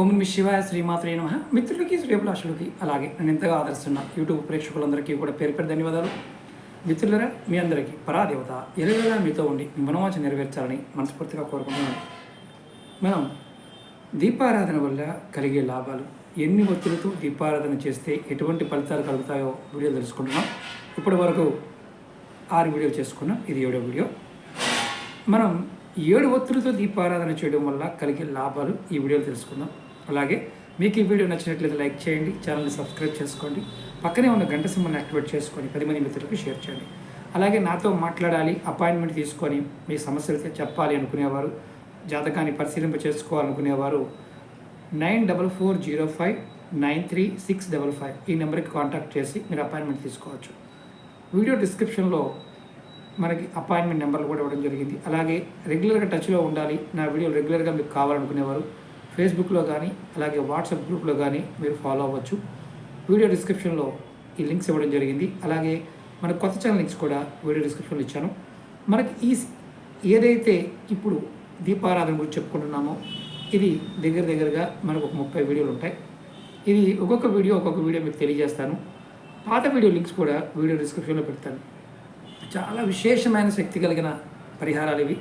ఓం మీ శివాయ శ్రీమాత్రే నమ. మిత్రులకి శ్రీభిలాషులకి అలాగే నేను ఎంతగా ఆదరిస్తున్న యూట్యూబ్ ప్రేక్షకులందరికీ కూడా పేరు పేరు ధన్యవాదాలు. మిత్రులరా మీ అందరికీ పరాదేవత ఎరువుగా మీతో ఉండి మీ మనోవాంఛ నెరవేర్చాలని మనస్ఫూర్తిగా కోరుకుంటున్నాను. మనం దీపారాధన వల్ల కలిగే లాభాలు ఎన్ని ఒత్తులతో దీపారాధన చేస్తే ఎటువంటి ఫలితాలు కలుగుతాయో వీడియో తెలుసుకుంటున్నాం. ఇప్పటి వరకు ఆరు వీడియోలు చేసుకున్నాం. ఇది ఏడో వీడియో. మనం ఏడు ఒత్తులతో దీపారాధన చేయడం వల్ల కలిగే లాభాలు ఈ వీడియోలో తెలుసుకుందాం. అలాగే మీకు ఈ వీడియో నచ్చినట్లయితే లైక్ చేయండి ఛానల్ని సబ్స్క్రైబ్ చేసుకోండి పక్కనే ఉన్న గంట సింబల్ని యాక్టివేట్ చేసుకొని పది మంది మిత్రులకు షేర్ చేయండి. అలాగే నాతో మాట్లాడాలి అపాయింట్మెంట్ తీసుకొని మీ సమస్యలతో చెప్పాలి అనుకునేవారు జాతకాన్ని పరిశీలింప చేసుకోవాలనుకునేవారు nine double four zero five nine three six double five ఈ నెంబర్కి కాంటాక్ట్ చేసి మీరు అపాయింట్మెంట్ తీసుకోవచ్చు. వీడియో డిస్క్రిప్షన్లో మనకి అపాయింట్మెంట్ నెంబర్లు కూడా ఇవ్వడం జరిగింది. అలాగే రెగ్యులర్గా టచ్లో ఉండాలి. నా వీడియో రెగ్యులర్గా మీకు కావాలనుకునేవారు ఫేస్బుక్లో కానీ అలాగే వాట్సాప్ గ్రూప్లో కానీ మీరు ఫాలో అవ్వచ్చు. వీడియో డిస్క్రిప్షన్లో ఈ లింక్స్ ఇవ్వడం జరిగింది. అలాగే మన కొత్త ఛానల్ లింక్స్ కూడా వీడియో డిస్క్రిప్షన్లో ఇచ్చాను. మనకి ఈ ఏదైతే ఇప్పుడు దీపారాధన గురించి చెప్పుకుంటున్నామో ఇది దగ్గర దగ్గరగా మనకు ఒక ముప్పై వీడియోలు ఉంటాయి. ఇది ఒక్కొక్క వీడియో ఒక్కొక్క వీడియో మీకు తెలియజేస్తాను. పాత వీడియో లింక్స్ కూడా వీడియో డిస్క్రిప్షన్లో పెడతాను. చాలా విశేషమైన శక్తి కలిగిన పరిహారాలు ఇవి.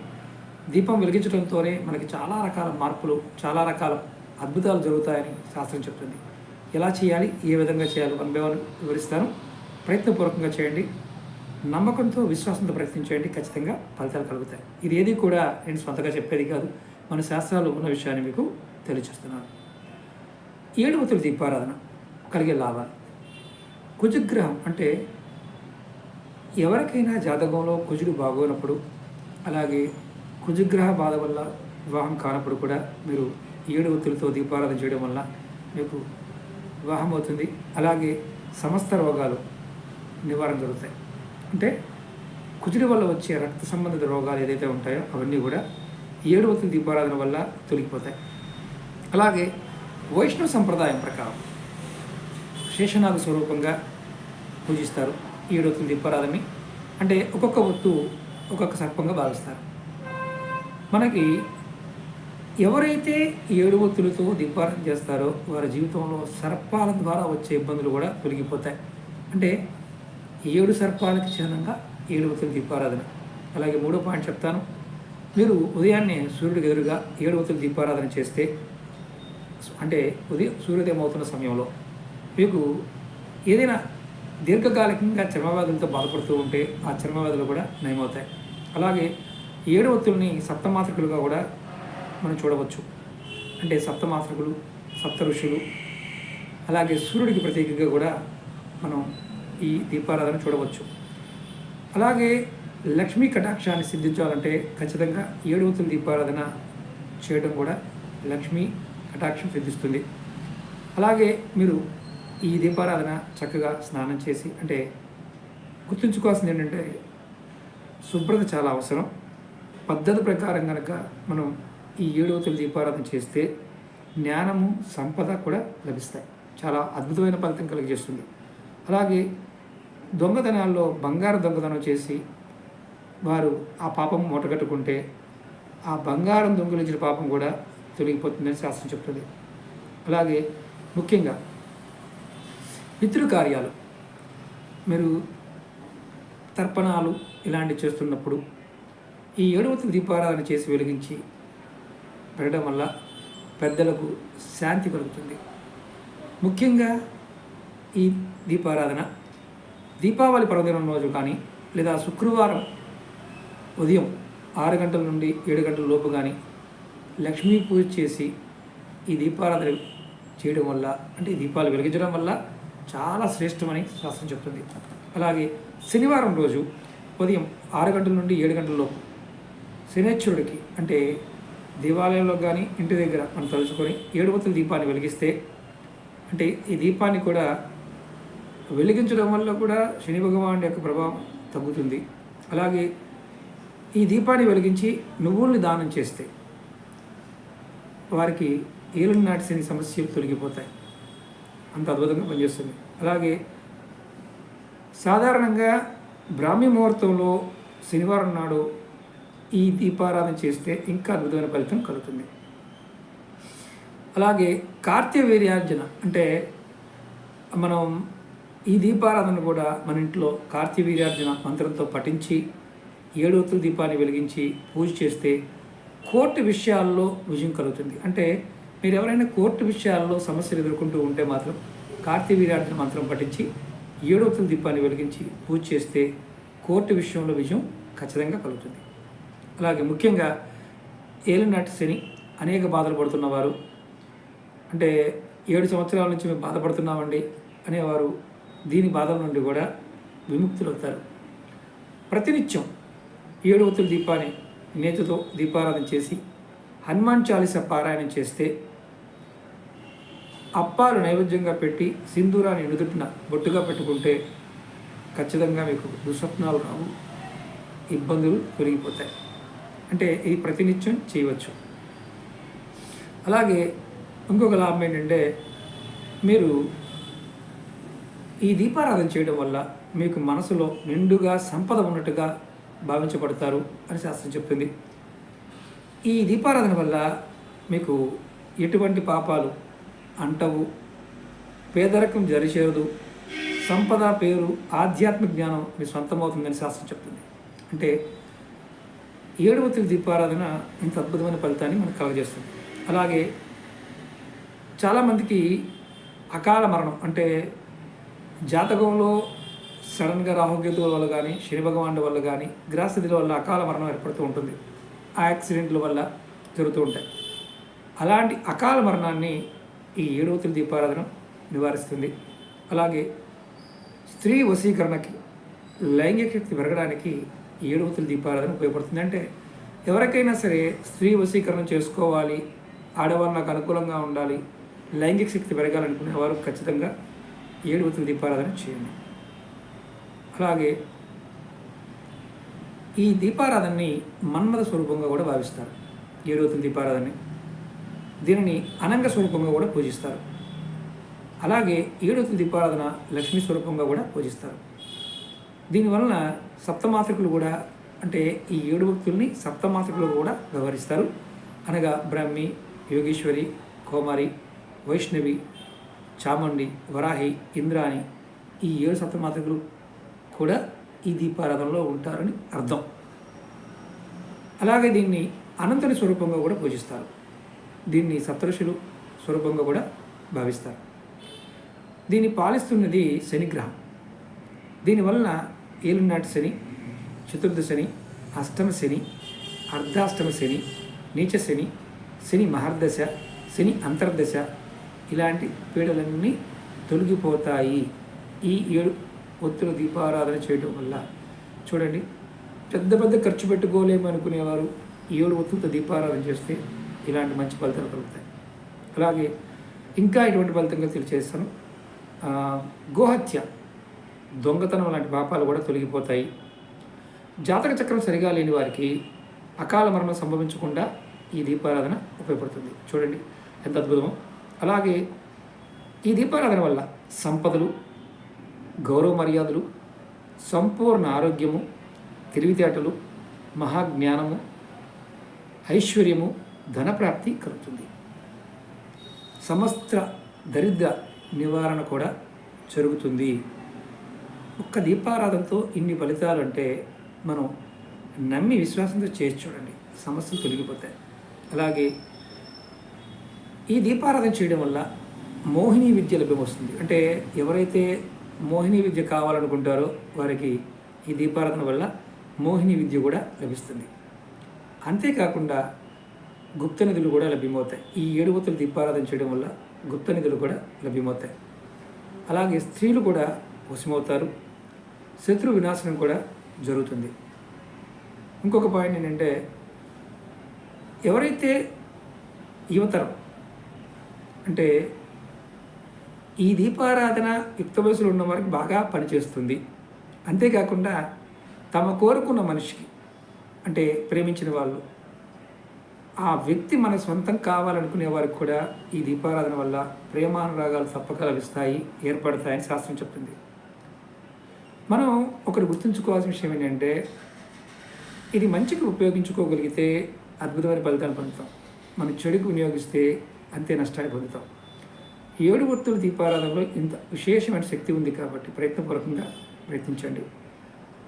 దీపం వెలిగించడంతోనే మనకి చాలా రకాల మార్పులు చాలా రకాల అద్భుతాలు జరుగుతాయని శాస్త్రం చెప్తుంది. ఎలా చేయాలి ఏ విధంగా చేయాలి వన్ బై వన్ వివరిస్తాను. ప్రయత్నపూర్వకంగా చేయండి. నమ్మకంతో విశ్వాసంతో ప్రయత్నం చేయండి. ఖచ్చితంగా ఫలితాలు కలుగుతాయి. ఇది ఏది కూడా నేను సొంతగా చెప్పేది కాదు. మన శాస్త్రాలు ఉన్న విషయాన్ని మీకు తెలియచేస్తున్నాను. ఏడవతుల దీపారాధన. కలిగే లాభాలు. కుజగ్రహం అంటే ఎవరికైనా జాతకంలో కుజుడు బాగోనప్పుడు అలాగే కుజుగ్రహ బాధ వల్ల వివాహం కానప్పుడు కూడా మీరు ఏడు ఒత్తులతో దీపారాధన చేయడం వల్ల మీకు వివాహం అవుతుంది. అలాగే సమస్త రోగాలు నివారణ జరుగుతాయి. అంటే కుజుడి వల్ల వచ్చే రక్త సంబంధిత రోగాలు ఏదైతే ఉంటాయో అవన్నీ కూడా ఏడు ఒత్తుల దీపారాధన వల్ల తొలగిపోతాయి. అలాగే వైష్ణవ సంప్రదాయం ప్రకారం శేషనాగ స్వరూపంగా పూజిస్తారు. ఏడొత్తుల దీపారాధనని అంటే ఒక్కొక్క ఒత్తు ఒక్కొక్క సర్పంగా భావిస్తారు. మనకి ఎవరైతే ఏడు ఒత్తులతో దీపారాధన చేస్తారో వారి జీవితంలో సర్పాల ద్వారా వచ్చే ఇబ్బందులు కూడా తొలగిపోతాయి. అంటే ఏడు సర్పాలకు చిహ్నంగా ఏడు ఒత్తుల దీపారాధన. అలాగే మూడో పాయింట్ చెప్తాను. మీరు ఉదయాన్నే సూర్యుడికి ఎదురుగా ఏడు ఒత్తుల దీపారాధన చేస్తే అంటే ఉదయం సూర్యోదయం అవుతున్న సమయంలో మీకు ఏదైనా దీర్ఘకాలికంగా చర్మవ్యాధులతో బాధపడుతూ ఉంటే ఆ చర్మవ్యాధులు కూడా నయమవుతాయి. అలాగే ఏడు ఒత్తుల్ని సప్తమాత్రికలుగా కూడా మనం చూడవచ్చు. అంటే సప్తమాతృకులు సప్త ఋషులు అలాగే సూర్యుడికి ప్రతీకగా కూడా మనం ఈ దీపారాధన చూడవచ్చు. అలాగే లక్ష్మీ కటాక్షాన్ని సిద్ధించాలంటే ఖచ్చితంగా ఏడు ఒత్తుల దీపారాధన చేయడం కూడా లక్ష్మీ కటాక్షం సిద్ధిస్తుంది. అలాగే మీరు ఈ దీపారాధన చక్కగా స్నానం చేసి అంటే గుర్తుంచుకోవాల్సింది ఏంటంటే శుభ్రత చాలా అవసరం. పద్ధతి ప్రకారం కనుక మనం ఈ ఏడవతల దీపారాధన చేస్తే జ్ఞానము సంపద కూడా లభిస్తాయి. చాలా అద్భుతమైన ఫలితం కలిగజేస్తుంది. అలాగే దొంగతనాల్లో బంగారు దొంగతనం చేసి వారు ఆ పాపం మూటగట్టుకుంటే ఆ బంగారం దొంగిలించిన పాపం కూడా తొలగిపోతుందని శాస్త్రం చెప్తుంది. అలాగే ముఖ్యంగా పితృకార్యాలు. మీరు తర్పణాలు ఇలాంటివి చేస్తున్నప్పుడు ఈ ఏడవతి దీపారాధన చేసి వెలిగించి పెట్టడం వల్ల పెద్దలకు శాంతి కలుగుతుంది. ముఖ్యంగా ఈ దీపారాధన దీపావళి పర్వదినం రోజు కానీ లేదా శుక్రవారం ఉదయం ఆరు గంటల నుండి ఏడు గంటల లోపు కానీ లక్ష్మీ పూజ చేసి ఈ దీపారాధన చేయడం వల్ల అంటే దీపాలు వెలిగించడం వల్ల చాలా శ్రేష్టమని శాస్త్రం చెప్తుంది. అలాగే శనివారం రోజు ఉదయం ఆరు గంటల నుండి ఏడు గంటలలోపు శనేశ్వరుడికి అంటే దేవాలయంలో కానీ ఇంటి దగ్గర మనం తలుచుకొని ఏడువతుల దీపాన్ని వెలిగిస్తే అంటే ఈ దీపాన్ని కూడా వెలిగించడం వల్ల కూడా శని భగవానుడి యొక్క ప్రభావం తగ్గుతుంది. అలాగే ఈ దీపాన్ని వెలిగించి నువ్వుల్ని దానం చేస్తే వారికి ఏలునాటి నాటి శని సమస్యలు తొలగిపోతాయి. అంత అద్భుతంగా పనిచేస్తుంది. అలాగే సాధారణంగా బ్రాహ్మీ ముహూర్తంలో శనివారం నాడు ఈ దీపారాధన చేస్తే ఇంకా అద్భుతమైన ఫలితం కలుగుతుంది. అలాగే కార్తీయ వీర్యార్జన అంటే మనం ఈ దీపారాధన కూడా మన ఇంట్లో కార్తీయ వీర్యార్జన మంత్రంతో పఠించి ఏడవతుల దీపాన్ని వెలిగించి పూజ చేస్తే కోర్టు విషయాల్లో విజయం కలుగుతుంది. అంటే మీరు ఎవరైనా కోర్టు విషయాల్లో సమస్యలు ఎదుర్కొంటూ ఉంటే మాత్రం కార్తీ వీరార్జున మంత్రం పఠించి ఏడవతుల దీపాన్ని వెలిగించి పూజ చేస్తే కోర్టు విషయంలో విజయం ఖచ్చితంగా కలుగుతుంది. అలాగే ముఖ్యంగా ఏలినాటి శని అనేక బాధలు పడుతున్నవారు అంటే ఏడు సంవత్సరాల నుంచి మేము బాధపడుతున్నామండి అనేవారు దీని బాధల నుండి కూడా విముక్తులవుతారు ప్రతినిత్యం ఏడవతుల దీపాన్ని నేతితో దీపారాధన చేసి హనుమాన్ చాలీస పారాయణం చేస్తే అప్పాలు నైవేద్యంగా పెట్టి సింధూరాన్ని ఎదుటిన బొట్టుగా పెట్టుకుంటే ఖచ్చితంగా మీకు దుస్వప్నాలు రావు ఇబ్బందులు తొలగిపోతాయి. అంటే ఇది ప్రతినిత్యం చేయవచ్చు. అలాగే ఇంకొక లాభం ఏంటంటే మీరు ఈ దీపారాధన చేయడం వల్ల మీకు మనసులో నిండుగా సంపద ఉన్నట్టుగా భావించబడతారు అని శాస్త్రం చెప్తుంది. ఈ దీపారాధన వల్ల మీకు ఎటువంటి పాపాలు అంటవు. పేదరికం జరిచేరదు. సంపద పేరు ఆధ్యాత్మిక జ్ఞానం మీ సొంతమవుతుందని శాస్త్రం చెప్తుంది. అంటే ఏడవ ఏడవతుల దీపారాధన ఇంత అద్భుతమైన ఫలితాన్ని మనకు కలగజేస్తుంది. అలాగే చాలామందికి అకాల మరణం అంటే జాతకంలో సడన్గా రాహుకేతువుల వల్ల కానీ శని భగవానుడి వల్ల కానీ గ్రహస్థితుల వల్ల అకాల మరణం ఏర్పడుతూ ఉంటుంది. ఆ యాక్సిడెంట్ల వల్ల జరుగుతూ ఉంటాయి. అలాంటి అకాల మరణాన్ని ఈ ఏడవతుల దీపారాధన నివారిస్తుంది. అలాగే స్త్రీ వశీకరణకి లైంగిక శక్తి పెరగడానికి ఏడవతుల దీపారాధన ఉపయోగపడుతుంది. అంటే ఎవరికైనా సరే స్త్రీ వశీకరణ చేసుకోవాలి ఆడవారు నాకు అనుకూలంగా ఉండాలి లైంగిక శక్తి పెరగాలనుకునే వారు ఖచ్చితంగా ఏడవతుల దీపారాధన చేయండి. అలాగే ఈ దీపారాధనని మన్మథ స్వరూపంగా కూడా భావిస్తారు. ఏడవతుల దీపారాధనని దీనిని అనంగ స్వరూపంగా కూడా పూజిస్తారు. అలాగే ఏడవతి దీపారాధన లక్ష్మీ స్వరూపంగా కూడా పూజిస్తారు. దీనివలన సప్తమాతృకులు కూడా అంటే ఈ ఏడు భక్తుల్ని సప్తమాతృకులు కూడా వ్యవహరిస్తారు. అనగా బ్రహ్మి యోగేశ్వరి కోమారి వైష్ణవి చాముండి వరాహి ఇంద్రాని ఈ ఏడు సప్తమాతృకులు కూడా ఈ దీపారాధనలో ఉంటారని అర్థం. అలాగే దీన్ని అనంతుని స్వరూపంగా కూడా పూజిస్తారు. దీన్ని సప్తఋషులు స్వరూపంగా కూడా భావిస్తారు. దీన్ని పాలిస్తున్నది శనిగ్రహం. దీనివలన ఏలునాటి శని చతుర్థ శని అష్టమ శని అర్ధాష్టమ శని నీచ శని శని మహర్దశ శని అంతర్దశ ఇలాంటి పీడలన్నీ తొలగిపోతాయి. ఈ ఏడు ఒత్తుల దీపారాధన చేయడం వల్ల చూడండి పెద్ద పెద్ద ఖర్చు పెట్టుకోలేము అనుకునేవారు ఈ ఏడు ఒత్తులతో దీపారాధన చేస్తే ఇలాంటి మంచి ఫలితాలు కలుగుతాయి. అలాగే ఇంకా ఇటువంటి ఫలితంగా తెలియజేస్తాను గోహత్య దొంగతనం లాంటి పాపాలు కూడా తొలగిపోతాయి. జాతక చక్రం సరిగా లేని వారికి అకాల మరణం సంభవించకుండా ఈ దీపారాధన ఉపయోగపడుతుంది. చూడండి ఎంత అద్భుతమో. అలాగే ఈ దీపారాధన వల్ల సంపదలు గౌరవ మర్యాదలు సంపూర్ణ ఆరోగ్యము తెలివితేటలు మహాజ్ఞానము ఐశ్వర్యము ధనప్రాప్తి కలుగుతుంది. సమస్త దరిద్ర నివారణ కూడా జరుగుతుంది. ఒక్క దీపారాధనతో ఇన్ని ఫలితాలు అంటే మనం నమ్మి విశ్వాసంతో చేసి చూడండి. సమస్యలు తొలగిపోతాయి. అలాగే ఈ దీపారాధన చేయడం వల్ల మోహిని విద్య లభ్యం వస్తుంది అంటే ఎవరైతే మోహిని విద్య కావాలనుకుంటారో వారికి ఈ దీపారాధన వల్ల మోహిని విద్య కూడా లభిస్తుంది. అంతేకాకుండా గుప్త నిధులు కూడా లభ్యమవుతాయి. ఈ ఏడువతులు దీపారాధన చేయడం వల్ల గుప్త నిధులు కూడా లభ్యమవుతాయి. అలాగే స్త్రీలు కూడా వశమవుతారు. శత్రు వినాశనం కూడా జరుగుతుంది. ఇంకొక పాయింట్ ఏంటంటే ఎవరైతే యువతరం అంటే ఈ దీపారాధన యుక్త వయసులో ఉన్న వారికి బాగా పనిచేస్తుంది. అంతేకాకుండా తమ కోరుకున్న మనిషికి అంటే ప్రేమించిన వాళ్ళు ఆ వ్యక్తి మన సొంతం కావాలనుకునే వారికి కూడా ఈ దీపారాధన వల్ల ప్రేమానురాగాలు తప్పక లభిస్తాయి ఏర్పడతాయని శాస్త్రం చెప్తుంది. మనం ఒకటి గుర్తుంచుకోవాల్సిన విషయం ఏంటంటే ఇది మంచికి ఉపయోగించుకోగలిగితే అద్భుతమైన ఫలితాలు పొందుతాం. మనం చెడుకు వినియోగిస్తే అంతే నష్టాన్ని పొందుతాం. ఏడు ఒత్తుల దీపారాధనలో ఇంత విశేషమైన శక్తి ఉంది కాబట్టి ప్రయత్నపూర్వకంగా ప్రయత్నించండి.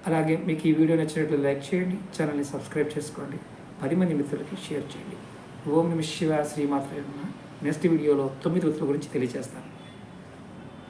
అలాగే మీకు ఈ వీడియో నచ్చినట్లు లైక్ చేయండి ఛానల్ని సబ్స్క్రైబ్ చేసుకోండి. పది మంది మిత్రులకి షేర్ చేయండి. ఓం నమ శివ శ్రీమాత్ర నెక్స్ట్ వీడియోలో తొమ్మిది వృత్తుల గురించి తెలియజేస్తాను.